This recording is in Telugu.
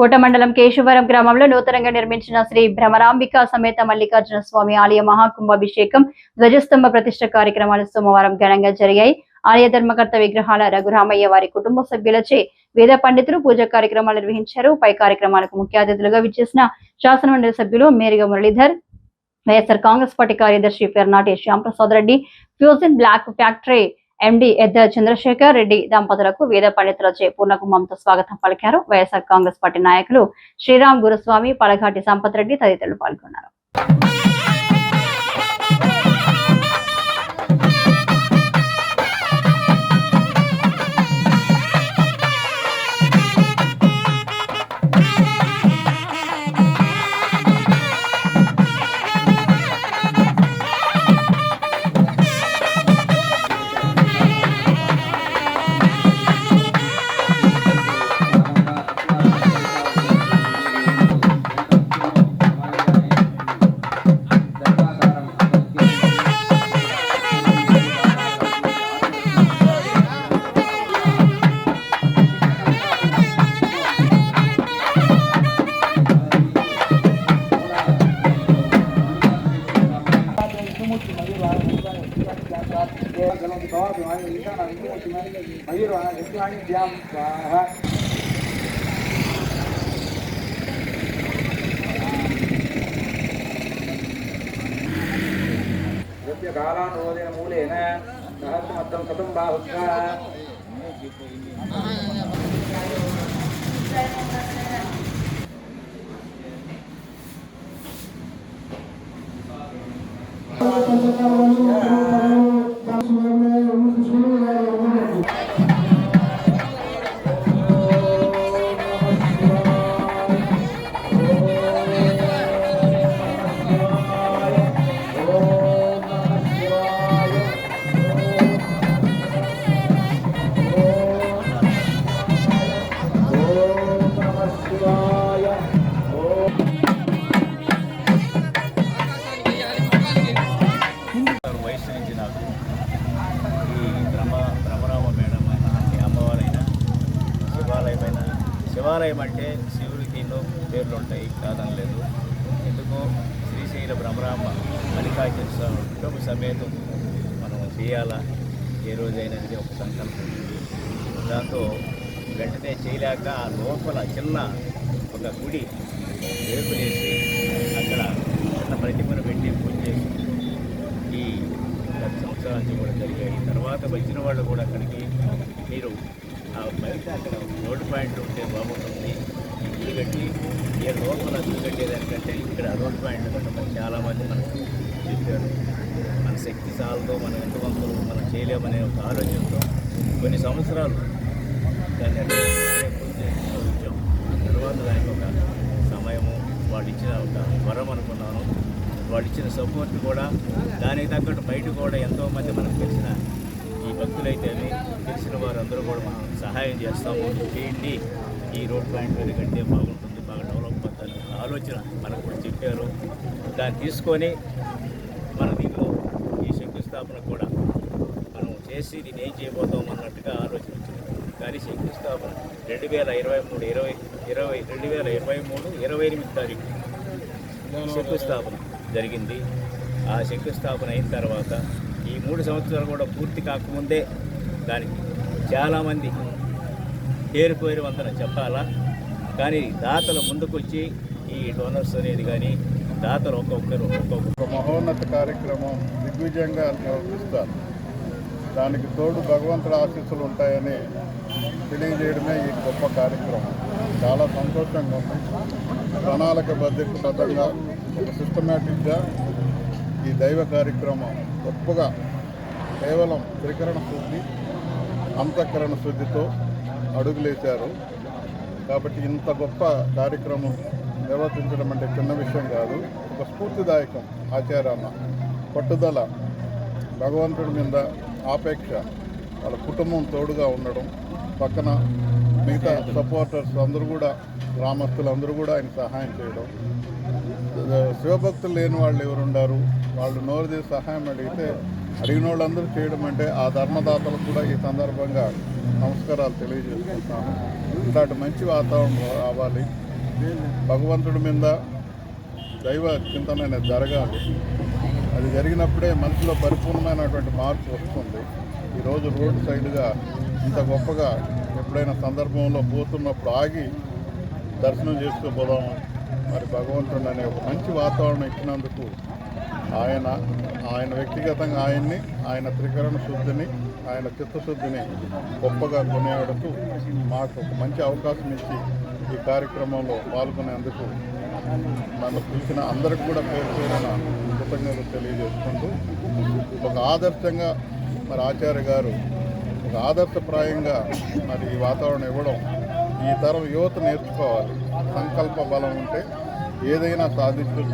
కోట మండలం కేశవరం గ్రామంలో నూతనంగా నిర్మించిన శ్రీ భ్రమరాంబిక సమేత మల్లికార్జున స్వామి ఆలయ మహాకుంభాభిషేకం ధ్వజస్తంభ ప్రతిష్ట కార్యక్రమాలు సోమవారం ఘనంగా జరిగాయి. ఆలయ ధర్మకర్త విగ్రహాల రఘురామయ్య వారి కుటుంబ సభ్యులచే వేద పండితులు పూజా కార్యక్రమాలు నిర్వహించారు. పై కార్యక్రమాలకు ముఖ్య అతిథులుగా విచ్చేసిన శాసనమండలి సభ్యులు Meriga Muralidhar YSR Congress party కార్యదర్శి Pernati Shyamprasad Reddy fusion block factory MD Edda Chandrasekhar Reddy దంపతులకు వేద పండితులచే పూర్ణకుంభంతో స్వాగతం పలికారు. వైఎస్ఆర్ కాంగ్రెస్ పార్టీ నాయకులు శ్రీరామ్ గురుస్వామి పలఘాటి సంపత్ రెడ్డి తదితరులు పాల్గొన్నారు. Sira, it's like jam. यस्य कालानुरोधेन मूलेन सहस्रमत्तं कथं वा उत्साहः శివాలయం అంటే శివుడికి ఎన్నో పేర్లు ఉంటాయి కాదనలేదు ఎందుకో శ్రీశైల బ్రహ్మరామ మల్లికార్జున స్వామి కుటుంబ సమేతం మనం చేయాలా? ఏ రోజైనా అనేది ఒక సంకల్పం. దాంతో వెంటనే చేయలేక ఆ లోపల చిన్న ఒక గుడి వేపులేసి అక్కడ చిన్న ప్రతిమను పెట్టి పూజ చేసి ఈ పది సంవత్సరాల నుంచి కూడా జరిగాయి. తర్వాత వచ్చిన వాళ్ళు కూడా అక్కడికి మీరు ఆ బయట అక్కడ రోడ్డు పాయింట్ ఉంటే బాగుంటుంది. ఇల్లు కట్టి ఏ లోపల ఇల్లు కట్టేదానికంటే ఇక్కడ రోడ్డు పాయింట్ కట్టమని చాలామంది మనకు చెప్పారు. మన శక్తి సాలతో ఎంత ఎంతవంతులు మనం చేయలేమనే ఒక ఆలోచనతో కొన్ని సంవత్సరాలు దాన్ని అట్లా తర్వాత దానికి ఒక సమయము వాళ్ళు ఇచ్చిన ఒక వరం అనుకున్నాను. వాళ్ళు ఇచ్చిన సపోర్ట్ కూడా దానికి తగ్గట్టు బయట కూడా ఎంతోమంది మనకు తెలిసిన భక్తులైతేనే తెలిసిన వారందరూ కూడా మనం సహాయం చేస్తాము. చేయండి ఈ రోడ్ పాయింట్ మీద కంటే బాగుంటుంది బాగా డెవలప్ అవుతుంది ఆలోచన మనకు కూడా చెప్పారు. దాన్ని తీసుకొని మన దీనిలో ఈ శంకుస్థాపన కూడా మనం చేసి దీన్ని ఏం చేయబోతాం అన్నట్టుగా ఆలోచన వచ్చింది. కానీ శంకుస్థాపన రెండు వేల ఇరవై మూడు ఇరవై ఇరవై రెండు వేల ఇరవై మూడు ఇరవై ఎనిమిది తారీఖు శంకుస్థాపన జరిగింది. ఆ శంకుస్థాపన అయిన తర్వాత ఈ మూడు సంవత్సరాలు కూడా పూర్తి కాకముందే దానికి చాలామంది పేరుపోయిన వంతన చెప్పాలా? కానీ దాతలు ముందుకొచ్చి ఈ డోనర్స్ అనేది కానీ దాతలు ఒక్కొక్కరు ఒక్కొక్క మహోన్నత కార్యక్రమం దిగ్విజయంగా నిర్వహిస్తారు. దానికి తోడు భగవంతుడి ఆశీస్సులు ఉంటాయని తెలియజేయడమే ఈ గొప్ప కార్యక్రమం. చాలా సంతోషంగా ఉంది. ప్రణాళిక బద్ధంగా ఒక సిస్టమేటిక్గా ఈ దైవ కార్యక్రమం గొప్పగా కేవలం త్రికరణ శుద్ధి అంతఃకరణ శుద్ధితో అడుగులేశారు. కాబట్టి ఇంత గొప్ప కార్యక్రమం నిర్వర్తించడం అంటే చిన్న విషయం కాదు. ఒక స్ఫూర్తిదాయకం ఆచారాన్న పట్టుదల భగవంతుడి మీద ఆపేక్ష వాళ్ళ కుటుంబం తోడుగా ఉండడం పక్కన మిగతా సపోర్టర్స్ అందరూ కూడా గ్రామస్తులు అందరూ కూడా ఆయన సహాయం చేయడం శివభక్తులు లేని వాళ్ళు ఎవరు ఉండారు? వాళ్ళు నోరు తీసి సహాయం అడిగితే అడిగిన వాళ్ళందరూ చేయడం అంటే ఆ ధర్మదాతలకు కూడా ఈ సందర్భంగా నమస్కారాలు తెలియజేసుకుంటాను ఇలాంటి మంచి వాతావరణం రావాలి. భగవంతుడి మీద దైవ చింతన అనేది జరగాలి. అది జరిగినప్పుడే మనిషిలో పరిపూర్ణమైనటువంటి మార్పు వస్తుంది. ఈరోజు రోడ్ సైడ్గా ఇంత గొప్పగా ఎప్పుడైనా సందర్భంలో పోతున్నప్పుడు ఆగి దర్శనం చేస్తూ మరి భగవంతుడు అనే ఒక మంచి వాతావరణం ఇచ్చినందుకు ఆయన ఆయన వ్యక్తిగతంగా ఆయన్ని ఆయన త్రికరణ శుద్ధిని ఆయన చిత్తశుద్ధిని గొప్పగా కొనియాడుతూ మాకు ఒక మంచి అవకాశం ఇచ్చి ఈ కార్యక్రమంలో పాల్గొనేందుకు నన్ను పిలిచిన అందరికి కూడా పేరు పేరున కృతజ్ఞతలు తెలియజేసుకుంటూ ఒక ఆదర్శంగా మరి ఆచార్య గారు ఒక ఆదర్శప్రాయంగా మరి ఈ వాతావరణం ఇవ్వడం ఈ తరం యువత నేర్చుకోవాలి. సంకల్ప బలం ఉంటే ఏదైనా సాధించవచ్చు